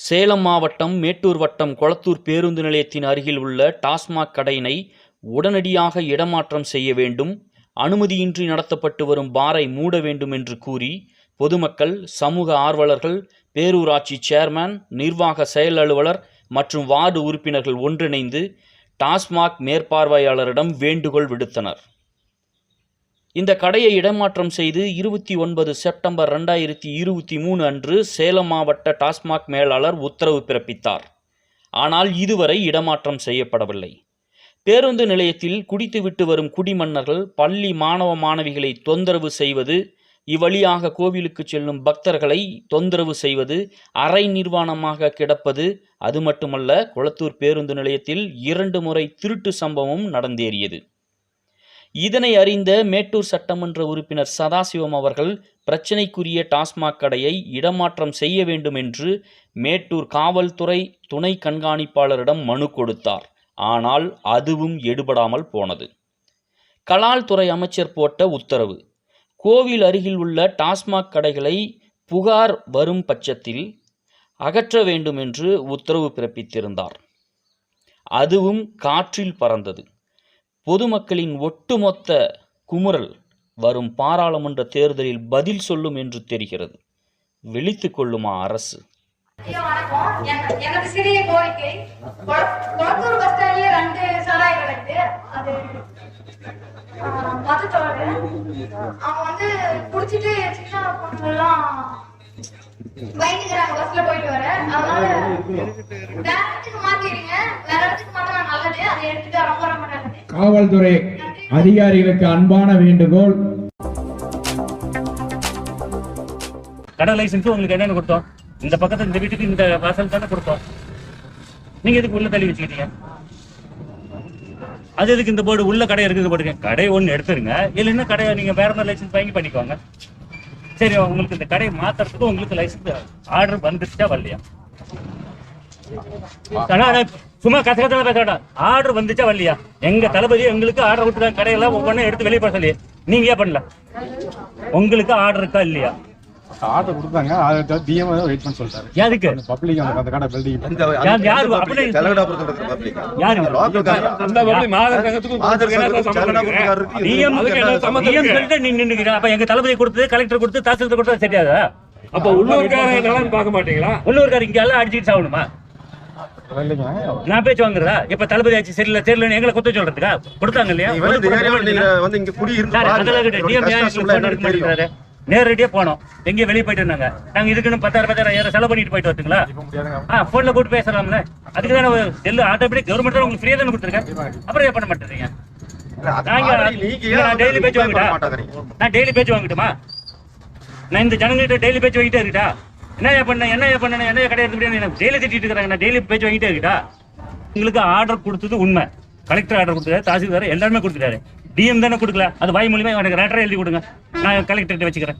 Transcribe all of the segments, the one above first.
சேலம் மாவட்டம் மேட்டூர் வட்டம் கொளத்தூர் பேருந்து நிலையத்தின் அருகில் உள்ள டாஸ்மாக் கடையினை உடனடியாக இடமாற்றம் செய்ய வேண்டும். அனுமதியின்றி நடத்தப்பட்டு வரும் பாரை மூட வேண்டும் என்று கூறி பொதுமக்கள் சமூக ஆர்வலர்கள் பேரூராட்சி சேர்மன் நிர்வாக செயல் அலுவலர் மற்றும் வார்டு உறுப்பினர்கள் ஒன்றிணைந்து டாஸ்மாக் மேற்பார்வையாளரிடம் வேண்டுகோள் விடுத்தனர். இந்த கடையை இடமாற்றம் செய்து இருபத்தி ஒன்பது செப்டம்பர் ரெண்டாயிரத்தி இருபத்தி மூணு அன்று சேலம் மாவட்ட டாஸ்மாக் மேலாளர் உத்தரவு பிறப்பித்தார். ஆனால் இதுவரை இடமாற்றம் செய்யப்படவில்லை. பேருந்து நிலையத்தில் குடித்துவிட்டு வரும் குடிமன்னர்கள் பள்ளி மாணவ மாணவிகளை தொந்தரவு செய்வது இவ்வழியாக கோவிலுக்கு செல்லும் பக்தர்களை தொந்தரவு செய்வது அரை நிர்வாணமாக கிடப்பது அது மட்டுமல்ல குளத்தூர் பேருந்து நிலையத்தில் இரண்டு முறை திருட்டு சம்பவம் நடந்தேறியது. இதனை அறிந்த மேட்டூர் சட்டமன்ற உறுப்பினர் சதாசிவம் அவர்கள் பிரச்சினைக்குரிய டாஸ்மாக் கடையை இடமாற்றம் செய்ய வேண்டும் என்று மேட்டூர் காவல்துறை துணை கண்காணிப்பாளரிடம் மனு கொடுத்தார். ஆனால் அதுவும் எடுபடாமல் போனது. கலால்துறை அமைச்சர் போட்ட உத்தரவு கோவில் அருகில் உள்ள டாஸ்மாக் கடைகளை புகார் வரும் பட்சத்தில் அகற்ற வேண்டும் என்று உத்தரவு பிறப்பித்திருந்தார். அதுவும் காற்றில் பறந்தது. பொதுமக்களின் ஒட்டுமொத்த குமுறல் வரும் பாராளுமன்ற தேர்தலில் பதில் சொல்லும் என்று தெரிகிறது. விழித்துக் கொள்ளுமா அரசு? சிறிய கோரிக்கை கொளத்தூர் பஸ் ரெண்டு சாராய அது மதுத்தோடு அவங்க வந்து குடிச்சிட்டு சின்ன பயந்துக்கிறாங்க பஸ்ல போயிட்டு வர. அதனால வேற இடத்துக்கு மாத்திடுங்க வேற இடத்துக்கு மாத்தினா நல்லது. அதை எடுத்துட்டு ரொம்ப ரொம்ப நல்லது. காவல்துறை அதிகாரிகளுக்கு அன்பான வேண்டுகோள். கடை லைசன்ஸ் உங்களுக்கு என்னென்ன கொடுத்தோம்? இந்த பக்கத்துல இந்த வீட்டுக்கு இந்த வாசல் தானே கொடுத்தோம். நீங்க எதுக்கு உள்ள தள்ளி வச்சுக்கிட்டீங்க? அது எதுக்கு இந்த போர்டு உள்ள கடை இருக்குது போடுங்க கடை ஒன்று எடுத்துருங்க. இல்லைன்னா கடையை நீங்க வேற மாதிரி லைசன்ஸ் வாங்கி பண்ணிக்கோங்க. சரி உங்களுக்கு இந்த கடையை மாத்துறதுக்கு உங்களுக்கு லைசன்ஸ் ஆர்டர் வந்துருச்சா வரலையா? சும்மா கச கச பேச ஆர்டர் வந்துச்சா வரலையா? எங்க தளபதி எங்களுக்கு ஆர்டர் கொடுத்துருக்காங்க கடையெல்லாம் ஒவ்வொன்றும் எடுத்து வெளியே போக சொல்லி. நீங்க ஏன் பண்ணல? உங்களுக்கு ஆர்டர் இருக்கா இல்லையா? ஆர்டர் கொடுத்தாங்க. ஆர்டர் டிஎம் வெயிட் பண்ண சொல்லிட்டாரு. எதுக்கு பப்ளிக் அந்த அந்த கடை பில்டிங் யார் யார் கலகடாபுரத்துல காரங்க. அந்த பப்ளிக் மாதர் மாதர் டிஎம் டிஎம் இருக்கு? சொல்லிட்டு நீங்க நின்னுக்கிறீங்க அப்ப எங்க தளபதி கொடுத்தது கலெக்டர் கொடுத்து தாசில்தார் கொடுத்தது தெரியாதா அப்ப உள்ளூர்காரங்க பார்க்க மாட்டீங்களா? உள்ளூர்கார் இங்க எல்லாம் அடிச்சுட்டு சாகணுமா? நான் பேச்சு வாங்குறதா? இப்ப தளபதி ஆச்சு சரியில்லை தெரியல எங்களை குத்த சொல்றதுக்கா? கொடுத்தாங்க இல்லையா? வந்து இங்க குடி? நேரடியா போனோம். எங்கேயோ வெளியே போயிட்டு இருந்தாங்க. நாங்க இதுக்குன்னு பத்தாயிரம் பத்தாயிரம் ஐயாயிரம் செலவு பண்ணிட்டு போயிட்டு வரட்டுங்களா? ஆ போன்ல கூட்டு பேசலாம்ல அதுக்கு தானே செல்லு ஆட்டோமேட்டிக் கவர்மெண்ட் தான் உங்களுக்கு ஃப்ரீயா தானே கொடுத்துருக்கேன் அப்புறம் ஏன் பண்ண மாட்டேறீங்க? நான் டெய்லி பேச்சு வாங்கிட்டா? நான் டெய்லி பேச்சு வாங்கிட்டுமா? நான் இந்த ஜனங்கிட்ட டெய்லி பேச்சு வாங்கிட்டே இருக்கட்டா? என்ன பண்ண என்ன பண்ண என்ன கடை எடுத்து எனக்கு டெய்லி திட்டிட்டு இருக்காங்க நான் டெய்லி பேச்சு வாங்கிட்டே இருக்கட்டா உங்களுக்கு ஆர்டர் கொடுத்தது உண்மை. கலெக்டர் ஆர்டர் கொடுத்தாரு தாசில்தார் எல்லாருமே கொடுத்துட்டாரு. டிஎம் தானே கொடுக்கல. அது வாய் மூலியமா எனக்கு லெட்டர் எழுதி கொடுங்க. நான் கலெக்டர்கிட்ட வச்சுக்கிறேன்.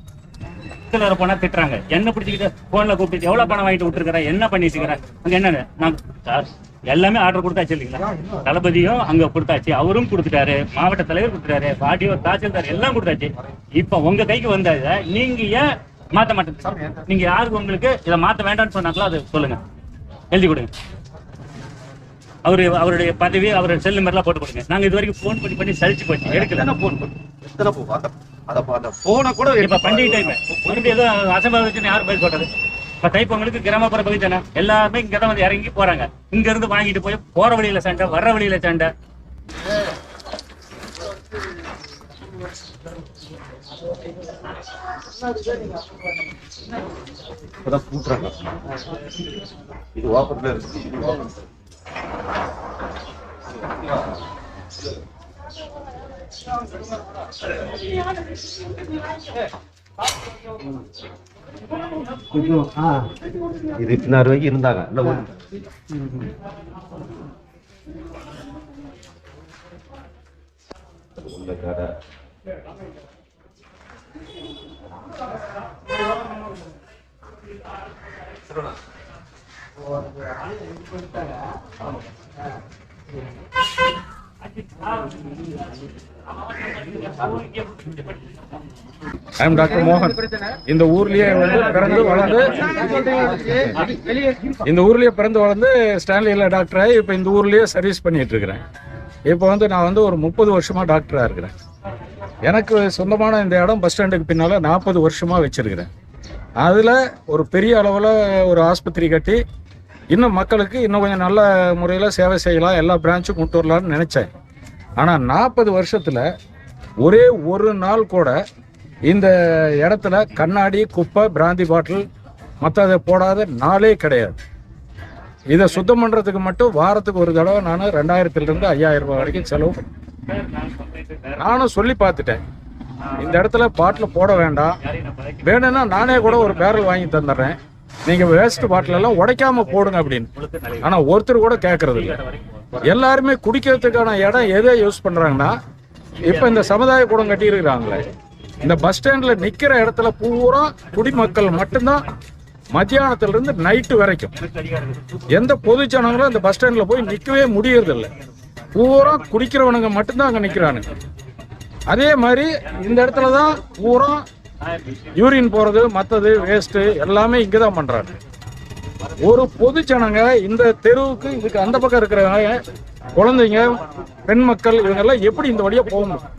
சிலர் போனா திட்டுறாங்க. என்ன பிடிச்சிக்கிட்டு போன்ல கூப்பிட்டு எவ்வளவு பணம் வாங்கிட்டு விட்டுருக்கிறேன் என்ன பண்ணிச்சுக்கிறேன் அங்க என்னன்னு நான் சார் எல்லாமே ஆர்டர் கொடுத்தாச்சு இல்லைங்களா? தளபதியும் அங்க கொடுத்தாச்சு. அவரும் கொடுத்துட்டாரு. மாவட்ட தலைவர் கொடுத்துட்டாரு. பாட்டியோ தாசில்தார் எல்லாம் கொடுத்தாச்சு. இப்ப உங்க கைக்கு வந்தாத நீங்க ஏன் மாத்த மாட்டேங்க நீங்க யாருக்கு உங்களுக்கு இதை மாத்த வேண்டாம்னு சொன்னாங்களோ அது சொல்லுங்க. எழுதி கொடுங்க. அவரு அவருடைய பதவி அவருடைய செல்லு மாதிரிலாம் போட்டு கொடுங்க. நாங்க இது வரைக்கும் ஃபோன் பண்ணி பண்ணி சலிச்சு போச்சு. எடுக்கல. phone பண்ணு? எத்தனை phone? அந்த- அ கூட இப்ப பண்டிகை டைம். மறுபடியும் ஏதோ அசம்பாவிச்சு யாரும் போய் சொல்றது. இப்ப தைப்பொங்கலுக்கு கிராமப்புற பகுதி தானே. எல்லாருமே இங்க தான் வந்து இறங்கி போறாங்க. இங்க இருந்து வாங்கிட்டு போய் போற வழியில சண்டை வர்ற வழியில சண்டை. இப்பதான் பூட்டுறாங்க. இது ஓப்பன்ல இருக்கு. இது இத்தனை ரூபாய்க்கு இருந்தாங்க இல்ல ஒரு உள்ள கடை ஐம் டாக்டர் மோகன் இந்த ஊர்லயே வந்து பிறந்து வளர்ந்து இந்த ஊர்லயே பிறந்து வளர்ந்து ஸ்டான்லியில் டாக்டராக இப்போ இந்த ஊர்லயே சர்வீஸ் பண்ணிட்டு இருக்கிறேன். இப்போ வந்து நான் வந்து ஒரு முப்பது வருஷமா டாக்டராக இருக்கிறேன். எனக்கு சொந்தமான இந்த இடம் பஸ் ஸ்டாண்டுக்கு பின்னால் நாற்பது வருஷமாக வச்சுருக்கிறேன். அதில் ஒரு பெரிய அளவில் ஒரு ஆஸ்பத்திரி கட்டி இன்னும் மக்களுக்கு இன்னும் கொஞ்சம் நல்ல முறையில் சேவை செய்யலாம் எல்லா பிரான்ச்சும் கொண்டு வரலான்னு நினச்சேன். ஆனால் நாற்பது வருஷத்தில் ஒரே ஒரு நாள் கூட இந்த இடத்துல கண்ணாடி குப்பை பிராந்தி பாட்டில் மற்றதை போடாத நாளே கிடையாது. இதை சுத்தம் பண்ணுறதுக்கு மட்டும் வாரத்துக்கு ஒரு தடவை நான் ரெண்டாயிரத்துலேருந்து ஐயாயிரம் ரூபாய் வரைக்கும் செலவு பண்ணேன் நானும் சொல்லி பார்த்துட்டேன். இந்த இடத்துல பாட்டில் போட வேண்டாம். வேணும்னா நானே கூட ஒரு பேரல் வாங்கி தந்துடுறேன். நீங்கள் வேஸ்ட் பாட்டில் எல்லாம் உடைக்காம போடுங்க அப்படின்னு. ஆனால் ஒருத்தர் கூட கேட்கறது இல்லை. எல்லாருமே குடிக்கிறதுக்கான இடம் எதை யூஸ் பண்ணுறாங்கன்னா இப்போ இந்த சமுதாய கூடம் கட்டியிருக்கிறாங்களே இந்த பஸ் ஸ்டாண்டில் நிற்கிற இடத்துல பூரா குடிமக்கள் மட்டும்தான் மத்தியானத்துல இருந்து நைட்டு வரைக்கும். எந்த பொது ஜனங்களும் இந்த பஸ் ஸ்டாண்ட்ல போய் நிக்கவே முடியறதில்ல. பூரா குடிக்கிறவனுங்க மட்டும்தான் அங்கே நிற்கிறானுங்க அதே மாதிரி இந்த இடத்துல தான் பூரா யூரின் போகிறது மற்றது வேஸ்ட்டு எல்லாமே இங்கே தான் பண்ணுறாங்க ஒரு பொது ஜனங்க இந்த தெருவுக்கு இதுக்கு அந்த பக்கம் இருக்கிறவங்க குழந்தைங்க பெண் மக்கள் இவங்க எல்லாம் எப்படி இந்த வழியாக போக முடியும்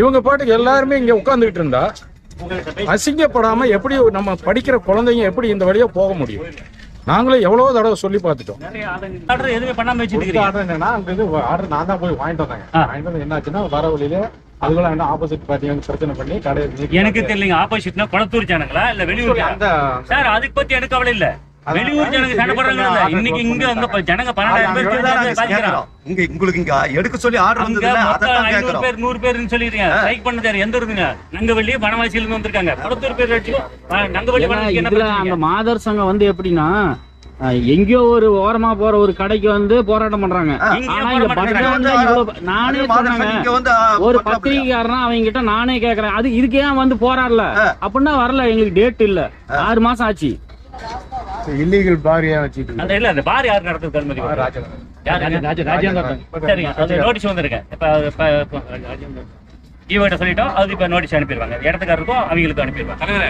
இவங்க பாட்டுக்கு எல்லாருமே இங்கே உட்காந்துக்கிட்டு இருந்தா அசிங்கப்படாமல் எப்படி நம்ம படிக்கிற குழந்தைங்க எப்படி இந்த வழியாக போக முடியும்? நாங்களும் எவ்வளவோ தடவை சொல்லி பார்த்துட்டோம். ஆர்டர் எதுவுமே பண்ணாம வச்சுட்டு ஆர்டர் என்னன்னா அங்க இருந்து ஆர்டர் நான் தான் போய் வாங்கிட்டு வந்தாங்க. வாங்கிட்டு வந்து என்னாச்சுன்னா வர வழியில அதுக்குள்ள என்ன ஆப்போசிட் பார்ட்டி வந்து பிரச்சனை பண்ணி கடையை எனக்கு தெரியலங்க. ஆப்போசிட்னா குளத்தூர் ஜனங்களா இல்ல வெளியூர்? அந்த சார் அதுக்கு பத்தி எனக்கு கவலை இல்ல. வெளியூர் ஜனங்க சண்டை போடுறாங்க இல்ல. இன்னைக்கு இங்க அங்க ப- ஜனங்க பன்னெண்டாயிரம் பேர். இங்க உங்களுக்கு இங்க எடுக்க சொல்லி ஆர்டர் பேர் நூறு பேர்னு சொல்லிடுறீங்க ஸ்ட்ரைக் பண்ணது எந்த இருக்குங்க நங்கவள்ளி வனவாசியில இருந்து வந்திருக்காங்க. பேர் நங்கவள்ளி அந்த மாதர் சங்கம் வந்து எப்படின்னா எங்கேயோ ஒரு ஓரமா போற ஒரு கடைக்கு வந்து போராட்டம் பண்றாங்க. நானே சொன்னாங்க ஒரு பத்திரிகைக்காரனா அவங்க கிட்ட நானே கேக்குறேன். அது இதுக்கு வந்து போராடல. அப்படின்னா வரல. எங்களுக்கு டேட் இல்ல. ஆறு மாசம் ஆச்சு. இல்லீகல் பாரியா வச்சுட்டு அந்த இல்ல அந்த பார் யார் நடத்துறது அனுமதி? சரிங்க அது நோட்டீஸ் வந்திருக்கேன் இப்ப சொல்லிட்டோம் அது இப்ப நோட்டீஸ் அனுப்பிடுவாங்க இடத்துக்காரருக்கும் அவங்களுக்கும் அனுப்பிடுவாங்க